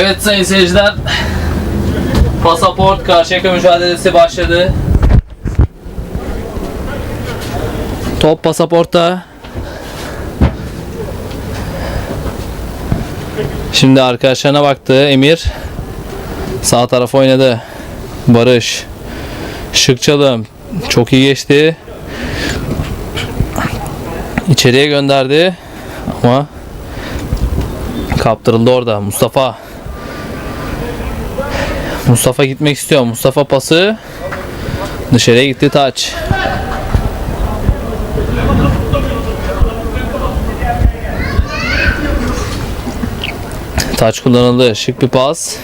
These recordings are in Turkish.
Evet sayın seyirciler. Pasaport Karşıyaka mücadelesi başladı. Top pasaportta. Şimdi arkadaşlarına baktı Emir. Sağ taraf oynadı. Barış. Şıkçalım. Çok iyi geçti. İçeriye gönderdi. Ama kaptırıldı orada. Mustafa. Mustafa gitmek istiyor. Mustafa pası. Dışarıya gitti taç. Taç kullanıldı. Şık bir pas.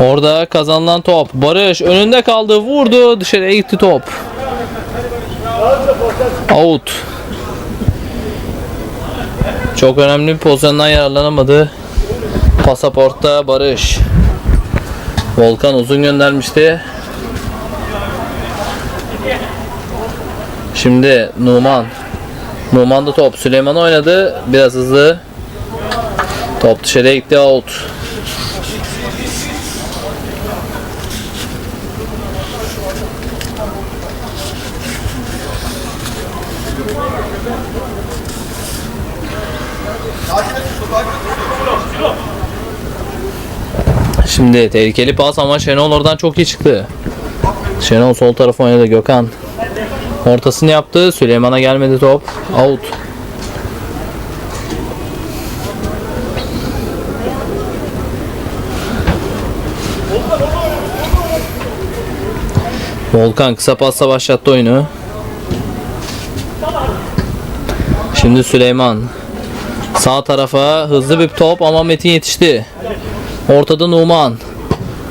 Orada kazanılan top. Barış önünde kaldı. Vurdu. Dışarıya gitti top. Out. Çok önemli bir pozisyondan yararlanamadı. Pasaportta Barış. Volkan uzun göndermişti. Şimdi Numan. Numan da top. Süleyman oynadı. Biraz hızlı. Top dışarıya gitti. Out. Şimdi tehlikeli pas ama Şenol oradan çok iyi çıktı. Şenol sol tarafa oynadı Gökhan. Ortasını yaptı. Süleyman'a gelmedi top. Out. Volkan kısa pasla başlattı oyunu. Şimdi Süleyman. Sağ tarafa hızlı bir top ama Metin yetişti. Ortada Numan.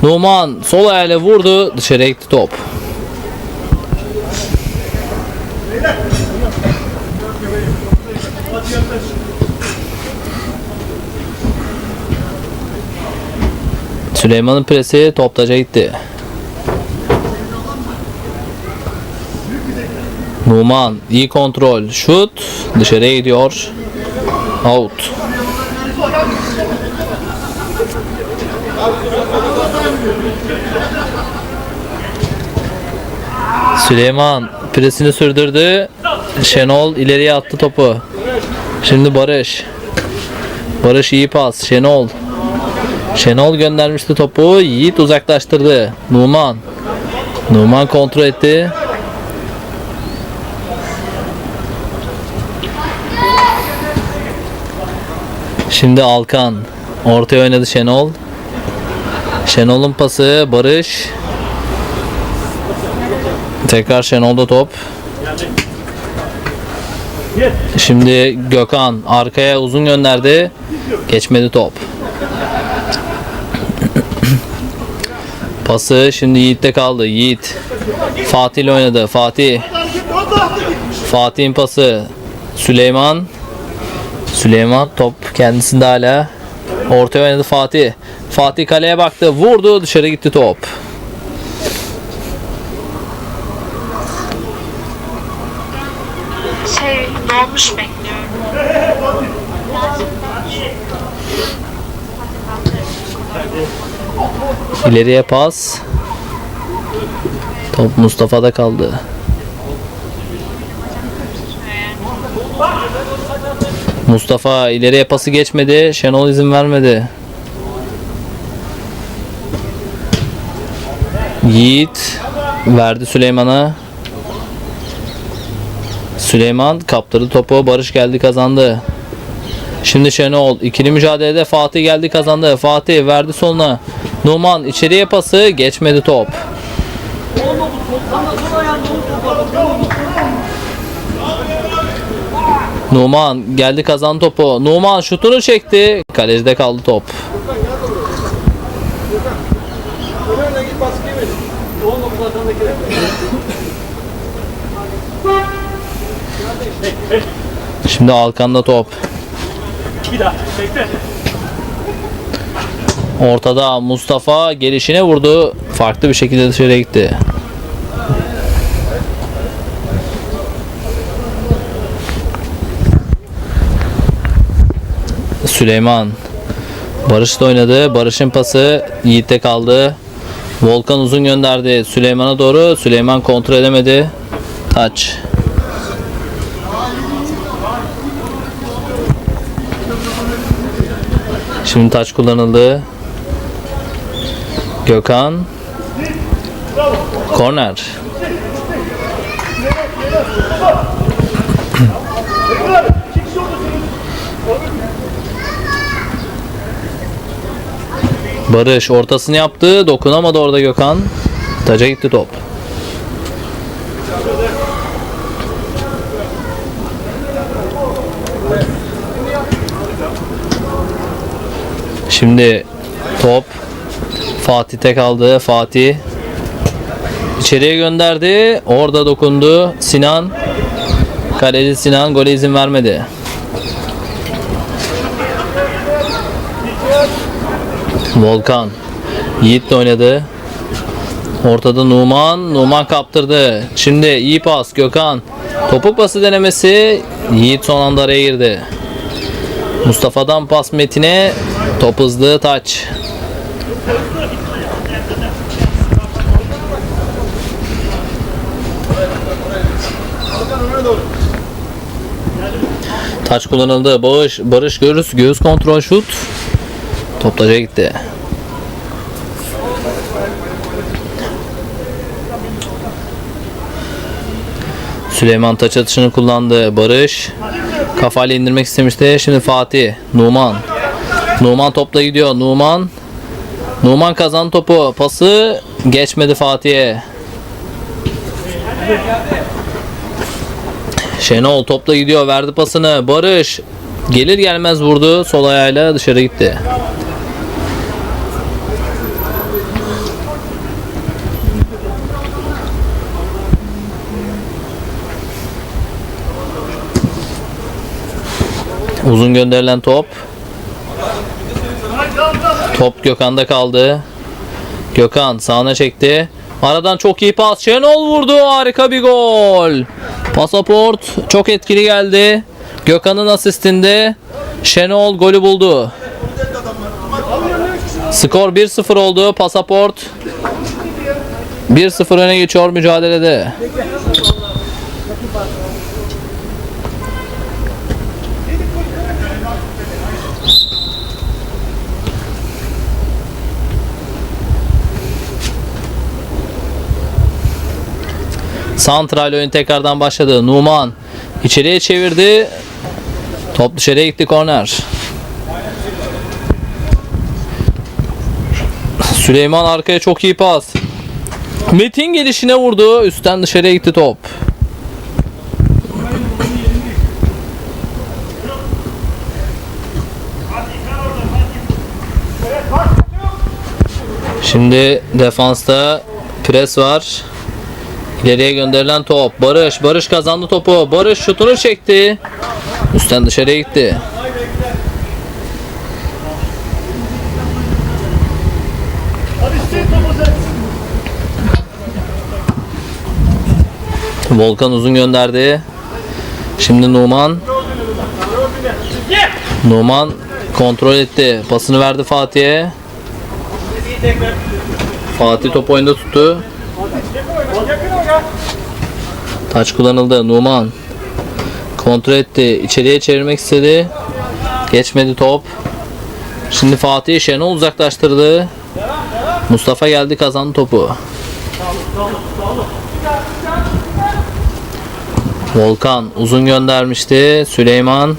Numan sol ayağıyla vurdu. Dışarıya gitti top. Süleyman'ın presi top taca gitti. Numan iyi kontrol. Şut dışarıya gidiyor. Out. Süleyman presini sürdürdü. Şenol ileriye attı topu. Şimdi Barış. Barış iyi pas. Şenol. Şenol göndermişti topu. Yiğit uzaklaştırdı. Numan. Numan kontrol etti. Şimdi Alkan. Ortaya oynadı Şenol. Şenol'un pası Barış. Tekrar Şenol'da top. Şimdi Gökhan arkaya uzun gönderdi. Geçmedi top. Pası şimdi Yiğit'te kaldı. Yiğit. Fatih ile oynadı. Fatih. Fatih'in pası. Süleyman. Süleyman top kendisinde hala. Ortaya oynadı Fatih. Fatih kaleye baktı. Vurdu. Dışarı gitti top. Şey dolmuş bekliyorum. İleriye pas. Top Mustafa'da kaldı. Mustafa ileriye pası geçmedi. Şenol izin vermedi. Yiğit verdi Süleyman'a. Süleyman kaptırdı topu. Barış geldi kazandı. Şimdi Şenol ikili mücadelede Fatih geldi kazandı. Fatih verdi soluna. Numan içeriye pası geçmedi top. Numan geldi kazandı topu. Numan şutunu çekti. Kalecide kaldı top. Şimdi Alkan'da top. Bir daha. Bekle. Ortada Mustafa gelişine vurdu. Farklı bir şekilde dışarıya gitti. Süleyman Barış da oynadı. Barış'ın pası Yiğit'te kaldı. Volkan uzun gönderdi Süleyman'a doğru. Süleyman kontrol edemedi. Taç. Şimdi taç kullanıldı. Gökhan. Korner. Barış ortasını yaptı. Dokunamadı orada Gökhan. Taca gitti top. Şimdi top Fatih'te kaldı. Fatih içeriye gönderdi. Orada dokundu. Sinan Kaleci Sinan gole izin vermedi. Volkan Yiğit de oynadı. Ortada Numan. Numan kaptırdı. Şimdi iyi pas Gökhan. Topuk pası denemesi. Yiğit son anda araya girdi. Mustafa'dan pas Metin'e. Top hızlı taç. Taç kullanıldı. Barış, Barış göğüs, göğüs kontrol şut. Top taca gitti. Süleyman taç atışını kullandı. Barış kafayla indirmek istemişti. Şimdi Fatih. Numan. Numan topla gidiyor. Numan. Numan kazan topu. Pası geçmedi Fatih'e. Şenol topla gidiyor. Verdi pasını. Barış gelir gelmez vurdu. Sol ayağıyla dışarı gitti. Uzun gönderilen top. Top Gökhan'da kaldı. Gökhan sağına çekti. Aradan çok iyi pas. Şenol vurdu. Harika bir gol. Pasaport çok etkili geldi. Gökhan'ın asistinde Şenol golü buldu. Skor 1-0 oldu. Pasaport 1-0 öne geçiyor mücadelede. Santral oyun tekrardan başladı. Numan içeriye çevirdi. Top dışarıya gitti korner. Süleyman arkaya çok iyi pas. Metin gelişine vurdu. Üstten dışarıya gitti top. Şimdi defansta pres var. İleriye gönderilen top. Barış. Barış kazandı topu. Barış şutunu çekti. Üstten dışarıya gitti. Volkan uzun gönderdi. Şimdi Numan. Numan kontrol etti. Pasını verdi Fatih'e. Fatih top oyunda tuttu. Taç kullanıldı. Numan kontrol etti. İçeriye çevirmek istedi. Geçmedi top. Şimdi Fatih Şenol uzaklaştırdı. Mustafa geldi kazandı topu. Volkan uzun göndermişti. Süleyman